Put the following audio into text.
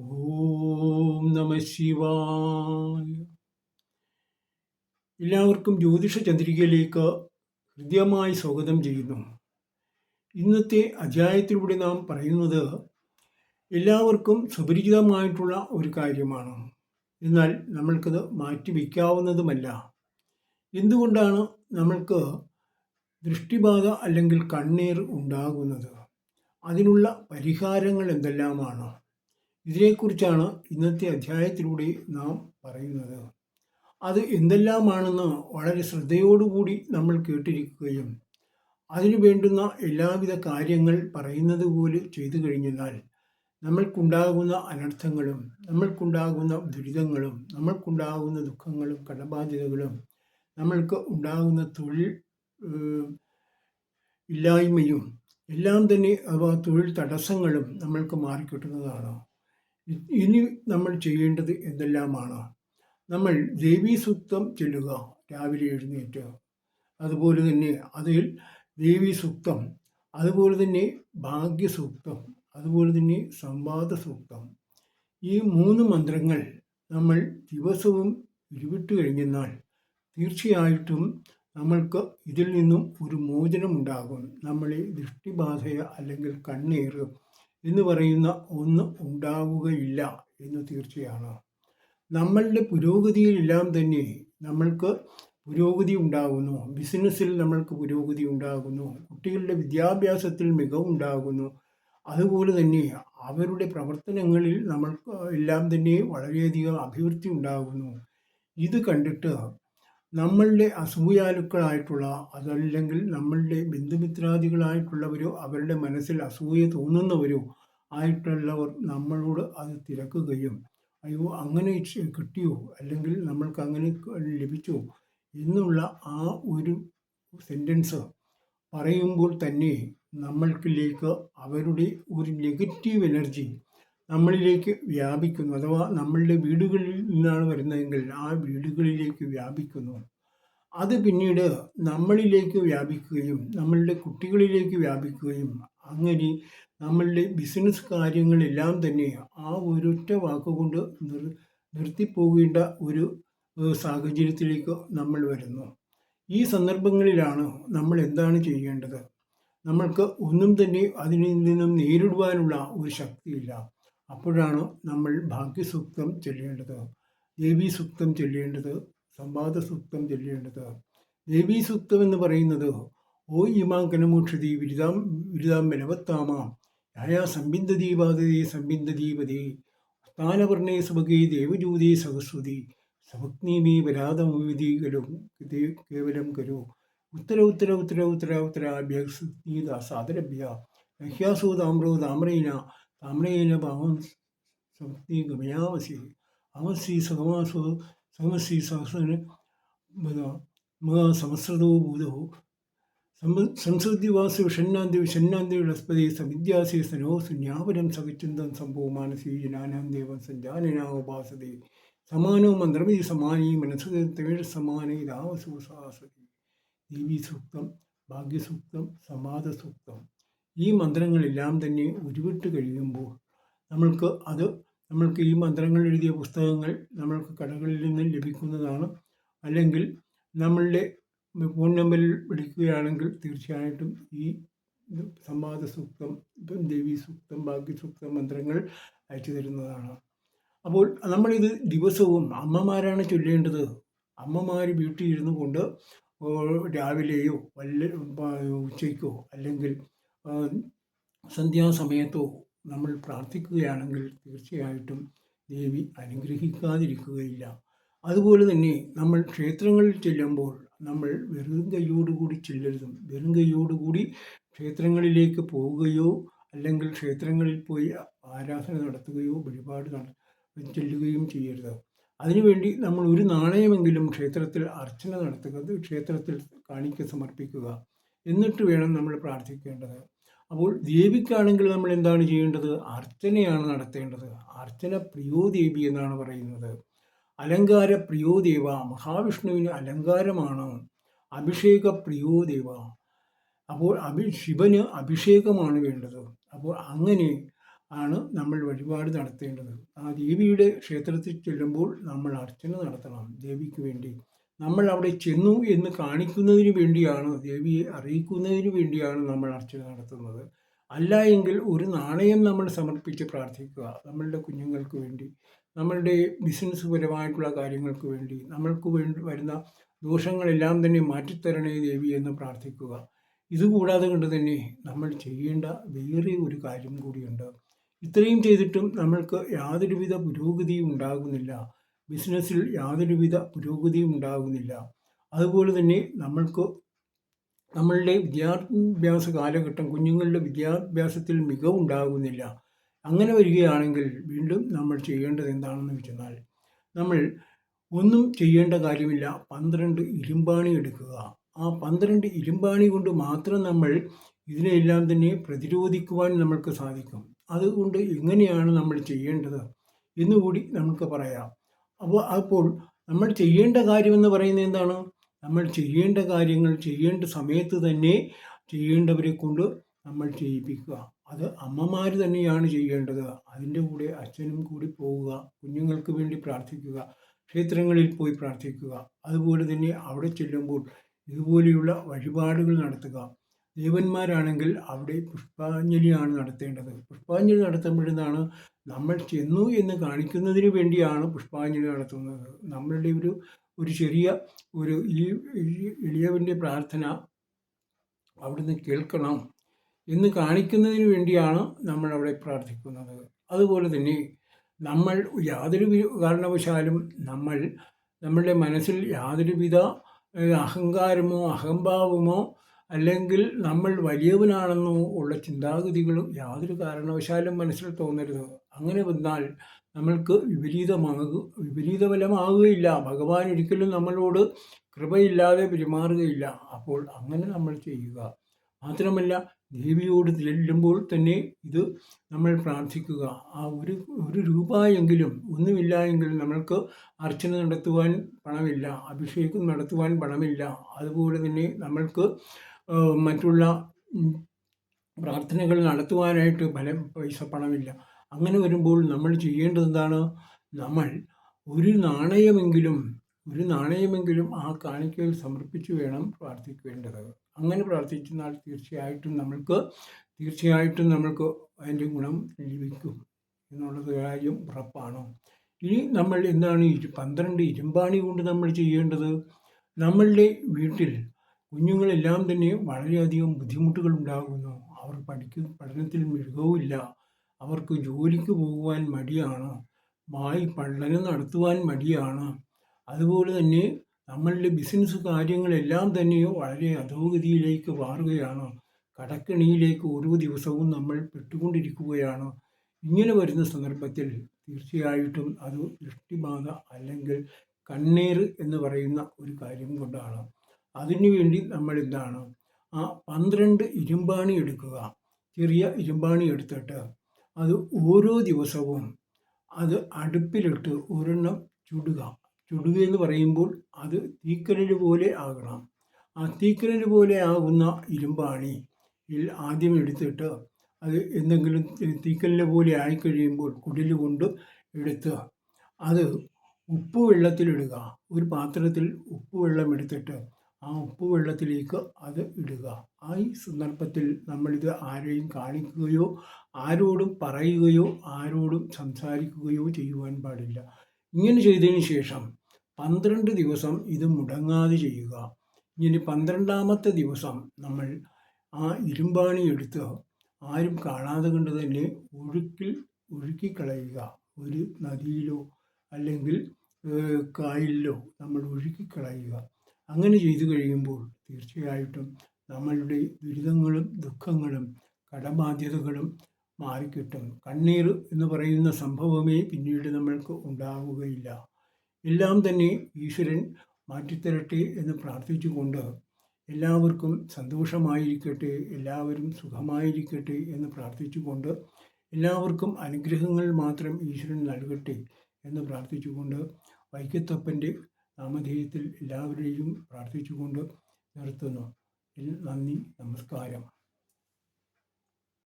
ഓം നമ ശിവായ. എല്ലാവർക്കും ജ്യോതിഷ ചന്ദ്രികയിലേക്ക് ഹൃദ്യമായി സ്വാഗതം ചെയ്യുന്നു. ഇന്നത്തെ അധ്യായത്തിലൂടെ നാം പറയുന്നത് എല്ലാവർക്കും സുപരിചിതമായിട്ടുള്ള ഒരു കാര്യമാണ്. എന്നാൽ നമ്മൾക്കത് മാറ്റിവെക്കാവുന്നതുമല്ല എന്തുകൊണ്ടാണ് നമ്മൾക്ക് ദൃഷ്ടിബാധ അല്ലെങ്കിൽ കണ്ണീർ ഉണ്ടാകുന്നത്? അതിനുള്ള പരിഹാരങ്ങൾ എന്തെല്ലാമാണ്? ഇതിനെക്കുറിച്ചാണ് ഇന്നത്തെ അധ്യായത്തിലൂടെ നാം പറയുന്നത്. അത് എന്തെല്ലാമാണെന്ന് വളരെ ശ്രദ്ധയോടുകൂടി നമ്മൾ കേട്ടിരിക്കുകയും അതിനു വേണ്ടുന്ന എല്ലാവിധ കാര്യങ്ങൾ പറയുന്നത് പോലെ ചെയ്തു കഴിഞ്ഞാൽ നമ്മൾക്കുണ്ടാകുന്ന അനർത്ഥങ്ങളും നമ്മൾക്കുണ്ടാകുന്ന ദുരിതങ്ങളും നമ്മൾക്കുണ്ടാകുന്ന ദുഃഖങ്ങളും കടബാധ്യതകളും നമ്മൾക്ക് ഉണ്ടാകുന്ന തൊഴിൽ ഇല്ലായ്മയും എല്ലാം തന്നെ അവ തൊഴിൽ തടസ്സങ്ങളും നമ്മൾക്ക് മാറിക്കിട്ടുന്നതാണ്. ഇനി നമ്മൾ ചെയ്യേണ്ടത് എന്തെല്ലാമാണ്? നമ്മൾ ദേവീ സൂക്തം ചൊല്ലുക രാവിലെ എഴുന്നേറ്റ്. അതുപോലെ തന്നെ അതിൽ ദേവീ സൂക്തം അതുപോലെ തന്നെ ഭാഗ്യസൂക്തം അതുപോലെ തന്നെ സംവാദ സൂക്തം. ഈ മൂന്ന് മന്ത്രങ്ങൾ നമ്മൾ ദിവസവും ഉരുവിട്ട് കഴിഞ്ഞെന്നാൽ തീർച്ചയായിട്ടും നമ്മൾക്ക് ഇതിൽ നിന്നും ഒരു മോചനമുണ്ടാകും. നമ്മളെ ദൃഷ്ടിബാധയ അല്ലെങ്കിൽ കണ്ണീർ എന്ന് പറയുന്ന ഒന്ന് ഉണ്ടാവുകയില്ല എന്ന് തീർച്ചയാണ്. നമ്മളുടെ പുരോഗതിയിലെല്ലാം തന്നെ നമ്മൾക്ക് പുരോഗതി ഉണ്ടാകുന്നു. ബിസിനസ്സിൽ നമ്മൾക്ക് പുരോഗതി ഉണ്ടാകുന്നു. കുട്ടികളുടെ വിദ്യാഭ്യാസത്തിൽ മികവുണ്ടാകുന്നു അതുപോലെ തന്നെ അവരുടെ പ്രവർത്തനങ്ങളിൽ നമ്മൾക്ക് എല്ലാം തന്നെ വളരെയധികം അഭിവൃദ്ധി ഉണ്ടാകുന്നു. ഇത് കണ്ടിട്ട് നമ്മളുടെ അസൂയാലുക്കളായിട്ടുള്ള അതല്ലെങ്കിൽ നമ്മളുടെ ബന്ധുമിത്രാദികളായിട്ടുള്ളവരോ അവരുടെ മനസ്സിൽ അസൂയ തോന്നുന്നവരോ ആയിട്ടുള്ളവർ നമ്മളോട് അത് തിരക്കുകയും അയ്യോ അങ്ങനെ കിട്ടിയോ? അല്ലെങ്കിൽ നമ്മൾക്ക് അങ്ങനെ ലഭിച്ചോ? എന്നുള്ള ആ ഒരു സെന്റൻസ് പറയുമ്പോൾ തന്നെ നമ്മൾക്കിലേക്ക് അവരുടെ ഒരു നെഗറ്റീവ് എനർജി നമ്മളിലേക്ക് വ്യാപിക്കുന്നു. അഥവാ നമ്മളുടെ വീടുകളിൽ നിന്നാണ് വരുന്നതെങ്കിൽ ആ വീടുകളിലേക്ക് വ്യാപിക്കുന്നു. അത് പിന്നീട് നമ്മളിലേക്ക് വ്യാപിക്കുകയും നമ്മളുടെ കുട്ടികളിലേക്ക് വ്യാപിക്കുകയും അങ്ങനെ നമ്മളുടെ ബിസിനസ് കാര്യങ്ങളെല്ലാം തന്നെ ആ ഒരൊറ്റ വാക്കുകൊണ്ട് നിർ നിർത്തിപ്പോകേണ്ട ഒരു സാഹചര്യത്തിലേക്ക് നമ്മൾ വരുന്നു. ഈ സന്ദർഭങ്ങളിലാണ് നമ്മൾ എന്താണ് ചെയ്യേണ്ടത്? നമ്മൾക്ക് ഒന്നും തന്നെ അതിൽ നിന്നും നേരിടുവാനുള്ള ഒരു ശക്തിയില്ല. അപ്പോഴാണ് നമ്മൾ ഭാഗ്യസൂക്തം ചൊല്ലേണ്ടത്. ദേവീസൂക്തം ചൊല്ലേണ്ടത് സംവാദ സൂക്തം ചൊല്ലേണ്ടത്. ദേവീസൂക്തം എന്ന് പറയുന്നത് ഓ ഇമാം വിരുദാം വിരുതാം ബലവത്താമാം. യായാ സംബിന്ദദീപാദതേ സംബിന്ദദീപതേ. സ്ഥാനവർണേ സുഭഗേ ദേവജൂതേ സഹസ്വതി സഭഗ്നീമേ വരാതമവിധീകലും കേവലം കരു. ഉത്തര ഉത്തര ഉത്തര ഉത്തര ഉത്തരാഭ്യസ്തീത സാദരഭ്യ. നഹ്യാസോ താമ്രോ താമ്രേന താമ്രേന പാവം സമസ്തി ഗമയാവസി അവസി സഹമാസോ സമസി സഹസ്ര സമസ്രതോ ഭൂതോ സംസൃതിവാസു ഷണ്ണാന്തി ഷണ്ണാന്തി ലസ്പതി സവിദ്യാസി സനോ സുന്യാപനം സവിചിന്തം സംഭവ മാനസീ ജനാനാം ദേവം സഞ്ജാനനാ ഉപാസതി സമാനോ മന്ത്രമി സമാനീ മനസ്സ് തേഴ് സമാന ഇതാവസു സാസതി ദേവി സൂക്തം ഭാഗ്യസൂക്തം സമാധ സൂക്തം ഈ മന്ത്രങ്ങളെല്ലാം തന്നെ ഉരുവിട്ട് കഴിയുമ്പോൾ നമ്മൾക്ക് അത് നമ്മൾക്ക് ഈ മന്ത്രങ്ങൾ എഴുതിയ പുസ്തകങ്ങൾ നമ്മൾക്ക് കടകളിൽ നിന്ന് ലഭിക്കുന്നതാണ്. അല്ലെങ്കിൽ നമ്മളുടെ ഫോൺ നമ്പറിൽ വിളിക്കുകയാണെങ്കിൽ തീർച്ചയായിട്ടും ഈ സംവാദ സൂക്തം ഇപ്പം ദേവി സൂക്തം ഭാഗ്യസൂക്തം മന്ത്രങ്ങൾ അയച്ചു തരുന്നതാണ്. അപ്പോൾ നമ്മളിത് ദിവസവും അമ്മമാരാണ് ചൊല്ലേണ്ടത്. അമ്മമാർ വീട്ടിൽ ഇരുന്നു കൊണ്ട് രാവിലെയോ വല്ല ഉച്ചയ്ക്കോ അല്ലെങ്കിൽ സന്ധ്യാസമയത്തോ നമ്മൾ പ്രാർത്ഥിക്കുകയാണെങ്കിൽ തീർച്ചയായിട്ടും ദേവി അനുഗ്രഹിക്കാതിരിക്കുകയില്ല. അതുപോലെ തന്നെ നമ്മൾ ക്ഷേത്രങ്ങളിൽ ചെല്ലുമ്പോൾ നമ്മൾ വെറും കൈയോടുകൂടി ചെല്ലരുതും. വെറും കൈയോടുകൂടി ക്ഷേത്രങ്ങളിലേക്ക് പോവുകയോ അല്ലെങ്കിൽ ക്ഷേത്രങ്ങളിൽ പോയി ആരാധന നടത്തുകയോ വഴിപാട് ചെല്ലുകയും ചെയ്യരുത്. അതിനുവേണ്ടി നമ്മൾ ഒരു നാണയമെങ്കിലും ക്ഷേത്രത്തിൽ അർച്ചന നടത്തുക ക്ഷേത്രത്തിൽ കാണിക്ക സമർപ്പിക്കുക. എന്നിട്ട് വേണം നമ്മൾ പ്രാർത്ഥിക്കേണ്ടത്. അപ്പോൾ ദേവിക്കാണെങ്കിൽ നമ്മൾ എന്താണ് ചെയ്യേണ്ടത്? അർച്ചനയാണ് നടത്തേണ്ടത്. അർച്ചന പ്രിയോ ദേവി എന്നാണ് പറയുന്നത്. അലങ്കാര പ്രിയോ ദേവ മഹാവിഷ്ണുവിന് അലങ്കാരമാണ്. അഭിഷേക പ്രിയോ ദേവ അപ്പോൾ അഭി ശിവന് അഭിഷേകമാണ് വേണ്ടത്. അപ്പോൾ അങ്ങനെ ആണ് നമ്മൾ വഴിപാട് നടത്തേണ്ടത്. ആ ദേവിയുടെ ക്ഷേത്രത്തിൽ ചെല്ലുമ്പോൾ നമ്മൾ അർച്ചന നടത്തണം ദേവിക്ക് വേണ്ടി. നമ്മൾ അവിടെ ചെന്നു എന്ന് കാണിക്കുന്നതിന് വേണ്ടിയാണ് ദേവിയെ അറിയിക്കുന്നതിന് വേണ്ടിയാണ് നമ്മൾ അർച്ചന നടത്തുന്നത്. അല്ല എങ്കിൽ ഒരു നാണയം നമ്മൾ സമർപ്പിച്ച് പ്രാർത്ഥിക്കുക. നമ്മളുടെ കുഞ്ഞുങ്ങൾക്ക് വേണ്ടി നമ്മളുടെ ബിസിനസ് പരമായിട്ടുള്ള കാര്യങ്ങൾക്ക് വേണ്ടി നമ്മൾക്ക് വേണ്ടി വരുന്ന ദോഷങ്ങളെല്ലാം തന്നെ മാറ്റിത്തരണേ ദേവി എന്ന് പ്രാർത്ഥിക്കുക. ഇതുകൂടാതെ കൊണ്ട് തന്നെ നമ്മൾ ചെയ്യേണ്ട വേറെ ഒരു കാര്യം കൂടിയുണ്ട്. ഇത്രയും ചെയ്തിട്ടും നമ്മൾക്ക് യാതൊരുവിധ പുരോഗതിയും ഉണ്ടാകുന്നില്ല. ബിസിനസ്സിൽ യാതൊരുവിധ പുരോഗതിയും ഉണ്ടാകുന്നില്ല. അതുപോലെ തന്നെ നമ്മൾക്ക് നമ്മളുടെ വിദ്യാഭ്യാസ കാലഘട്ടം കുഞ്ഞുങ്ങളുടെ വിദ്യാഭ്യാസത്തിൽ മികവുണ്ടാകുന്നില്ല അങ്ങനെ വരികയാണെങ്കിൽ വീണ്ടും നമ്മൾ ചെയ്യേണ്ടത് എന്താണെന്ന് വെച്ചെന്നാൽ നമ്മൾ ഒന്നും ചെയ്യേണ്ട കാര്യമില്ല. പന്ത്രണ്ട് ഇരുമ്പാണി എടുക്കുക. ആ പന്ത്രണ്ട് ഇരുമ്പാണി കൊണ്ട് മാത്രം നമ്മൾ ഇതിനെല്ലാം തന്നെ പ്രതിരോധിക്കുവാൻ നമ്മൾക്ക് സാധിക്കും. അതുകൊണ്ട് എങ്ങനെയാണ് നമ്മൾ ചെയ്യേണ്ടത് എന്നുകൂടി നമുക്ക് പറയാം. അപ്പോൾ അപ്പോൾ നമ്മൾ ചെയ്യേണ്ട കാര്യം എന്ന് പറയുന്നത് എന്താണ്? നമ്മൾ ചെയ്യേണ്ട കാര്യങ്ങൾ ചെയ്യേണ്ട സമയത്ത് തന്നെ ചെയ്യേണ്ടവരെ കൊണ്ട് നമ്മൾ ചെയ്യിപ്പിക്കുക. അത് അമ്മമാർ തന്നെയാണ് ചെയ്യേണ്ടത്. അതിന്റെ കൂടെ അച്ഛനും കൂടി പോവുക കുഞ്ഞുങ്ങൾക്ക് വേണ്ടി പ്രാർത്ഥിക്കുക ക്ഷേത്രങ്ങളിൽ പോയി പ്രാർത്ഥിക്കുക. അതുപോലെ തന്നെ അവിടെ ചെല്ലുമ്പോൾ ഇതുപോലെയുള്ള വഴിപാടുകൾ നടത്തുക. ദേവന്മാരാണെങ്കിൽ അവിടെ പുഷ്പാഞ്ജലിയാണ് നടത്തേണ്ടത്. പുഷ്പാഞ്ജലി നടത്തുമ്പോഴെന്താണ്? നമ്മൾ ചെന്നു എന്ന് കാണിക്കുന്നതിന് വേണ്ടിയാണ് പുഷ്പാഞ്ജലി നടത്തുന്നത്. നമ്മളുടെ ഒരു ഒരു ചെറിയ ഒരു ഈ എളിയവന്റെ പ്രാർത്ഥന അവിടുന്ന് കേൾക്കണം എന്ന് കാണിക്കുന്നതിന് വേണ്ടിയാണ് നമ്മൾ അവിടെ പ്രാർത്ഥിക്കുന്നത്. അതുപോലെ തന്നെ നമ്മൾ യാതൊരു കാരണവശാലും നമ്മൾ നമ്മളുടെ മനസ്സിൽ യാതൊരുവിധ അഹങ്കാരമോ അഹംഭാവമോ അല്ലെങ്കിൽ നമ്മൾ വലിയവനാണെന്നോ ഉള്ള ചിന്താഗതികളും യാതൊരു കാരണവശാലും മനസ്സിൽ തോന്നരുത്. അങ്ങനെ വന്നാൽ നമ്മൾക്ക് വിപരീതമാകുക വിപരീത ഫലമാകുകയില്ല ഭഗവാൻ ഒരിക്കലും നമ്മളോട് കൃപയില്ലാതെ പെരുമാറുകയില്ല. അപ്പോൾ അങ്ങനെ നമ്മൾ ചെയ്യുക. മാത്രമല്ല ദേവിയോട് ചെല്ലുമ്പോൾ തന്നെ ഇത് നമ്മൾ പ്രാർത്ഥിക്കുക. ആ ഒരു ഒരു രൂപ എങ്കിലും ഒന്നുമില്ല എങ്കിൽ നമ്മൾക്ക് അർച്ചന നടത്തുവാൻ പണമില്ല. അഭിഷേകം നടത്തുവാൻ പണമില്ല. അതുപോലെ തന്നെ നമ്മൾക്ക് മറ്റുള്ള പ്രാർത്ഥനകൾ നടത്തുവാനായിട്ട് ഫലം പൈസ പണമില്ല. അങ്ങനെ വരുമ്പോൾ നമ്മൾ ചെയ്യേണ്ടത് എന്താണ് നമ്മൾ ഒരു നാണയമെങ്കിലും ഒരു നാണയമെങ്കിലും ആ കാണിക്കയിൽ സമർപ്പിച്ചു വേണം പ്രാർത്ഥിക്കേണ്ടത്. അങ്ങനെ പ്രാർത്ഥിച്ചാൽ തീർച്ചയായിട്ടും നമ്മൾക്ക് തീർച്ചയായിട്ടും നമ്മൾക്ക് അതിന്റെ ഗുണം ലഭിക്കും എന്നുള്ളത് കാര്യം ഉറപ്പാണ്. ഇനി നമ്മൾ എന്താണ് പന്ത്രണ്ട് ഇരുമ്പാണി കൊണ്ട് നമ്മൾ ചെയ്യേണ്ടത്? നമ്മളുടെ വീട്ടിൽ കുഞ്ഞുങ്ങളെല്ലാം തന്നെ വളരെയധികം ബുദ്ധിമുട്ടുകൾ ഉണ്ടാകുന്നു അവർ പഠിക്കും പഠനത്തിൽ മികവുമില്ല അവർക്ക് ജോലിക്ക് പോകുവാൻ മടിയാണ്. വായി പഠനം നടത്തുവാൻ മടിയാണ്. അതുപോലെ തന്നെ നമ്മളുടെ ബിസിനസ് കാര്യങ്ങളെല്ലാം തന്നെ വളരെ അധോഗതിയിലേക്ക് മാറുകയാണ്. കടക്കണിയിലേക്ക് ഓരോ ദിവസവും നമ്മൾ പെട്ടുകൊണ്ടിരിക്കുകയാണ്. ഇങ്ങനെ വരുന്ന സന്ദർഭത്തിൽ തീർച്ചയായിട്ടും അത് ദൃഷ്ടിബാധ അല്ലെങ്കിൽ കണ്ണീർ എന്ന് പറയുന്ന ഒരു കാര്യം കൊണ്ടാണ്. അതിനുവേണ്ടി നമ്മൾ എന്താണ് ആ പന്ത്രണ്ട് ഇരുമ്പാണി എടുക്കുക. ചെറിയ ഇരുമ്പാണി എടുത്തിട്ട് അത് ഓരോ ദിവസവും അത് അടുപ്പിലിട്ട് ഒരെണ്ണം ചുടുക. ചുടുക എന്ന് പറയുമ്പോൾ അത് തീക്കനൽ പോലെ ആകണം. ആ തീക്കനൽ പോലെ ആകുന്ന ഇരുമ്പാണി ആദ്യം എടുത്തിട്ട് അത് എന്തെങ്കിലും തീക്കനൽ പോലെ ആയിക്കഴിയുമ്പോൾ കുടിൽ കൊണ്ട് എടുത്ത് അത് ഉപ്പ് വെള്ളത്തിലിടുക ഒരു പാത്രത്തിൽ ഉപ്പ് വെള്ളം എടുത്തിട്ട് ആ ഉപ്പ് വെള്ളത്തിലേക്ക് അത് ഇടുക. ആ ഈ സന്ദർഭത്തിൽ നമ്മളിത് ആരെയും കാണിക്കുകയോ ആരോടും പറയുകയോ ആരോടും സംസാരിക്കുകയോ ചെയ്യുവാൻ പാടില്ല. ഇങ്ങനെ ചെയ്തതിന് ശേഷം പന്ത്രണ്ട് ദിവസം ഇത് മുടങ്ങാതെ ചെയ്യുക. ഇനി പന്ത്രണ്ടാമത്തെ ദിവസം നമ്മൾ ആ ഇരുമ്പാണി എടുത്ത് ആരും കാണാതെ കൊണ്ട് തന്നെ ഒഴുക്കിൽ ഒഴുക്കിക്കളയുക. ഒരു നദിയിലോ അല്ലെങ്കിൽ കായലിലോ നമ്മൾ ഒഴുക്കിക്കളയുക. അങ്ങനെ ചെയ്തു കഴിയുമ്പോൾ തീർച്ചയായിട്ടും നമ്മളുടെ ദുരിതങ്ങളും ദുഃഖങ്ങളും കടബാധ്യതകളും മാറിക്കിട്ടും. കണ്ണീർ എന്ന് പറയുന്ന സംഭവമേ പിന്നീട് നമ്മൾക്ക് ഉണ്ടാവുകയില്ല. എല്ലാം തന്നെ ഈശ്വരൻ മാറ്റിത്തരട്ടെ എന്ന് പ്രാർത്ഥിച്ചുകൊണ്ട് എല്ലാവർക്കും സന്തോഷമായിരിക്കട്ടെ എല്ലാവരും സുഖമായിരിക്കട്ടെ എന്ന് പ്രാർത്ഥിച്ചുകൊണ്ട് എല്ലാവർക്കും അനുഗ്രഹങ്ങൾ മാത്രം ഈശ്വരൻ നൽകട്ടെ എന്ന് പ്രാർത്ഥിച്ചുകൊണ്ട് വൈക്കത്തപ്പന്റെ നാമധേയത്തിൽ എല്ലാവരെയും പ്രാർത്ഥിച്ചുകൊണ്ട് നിർത്തുന്നു. നന്ദി നമസ്കാരം.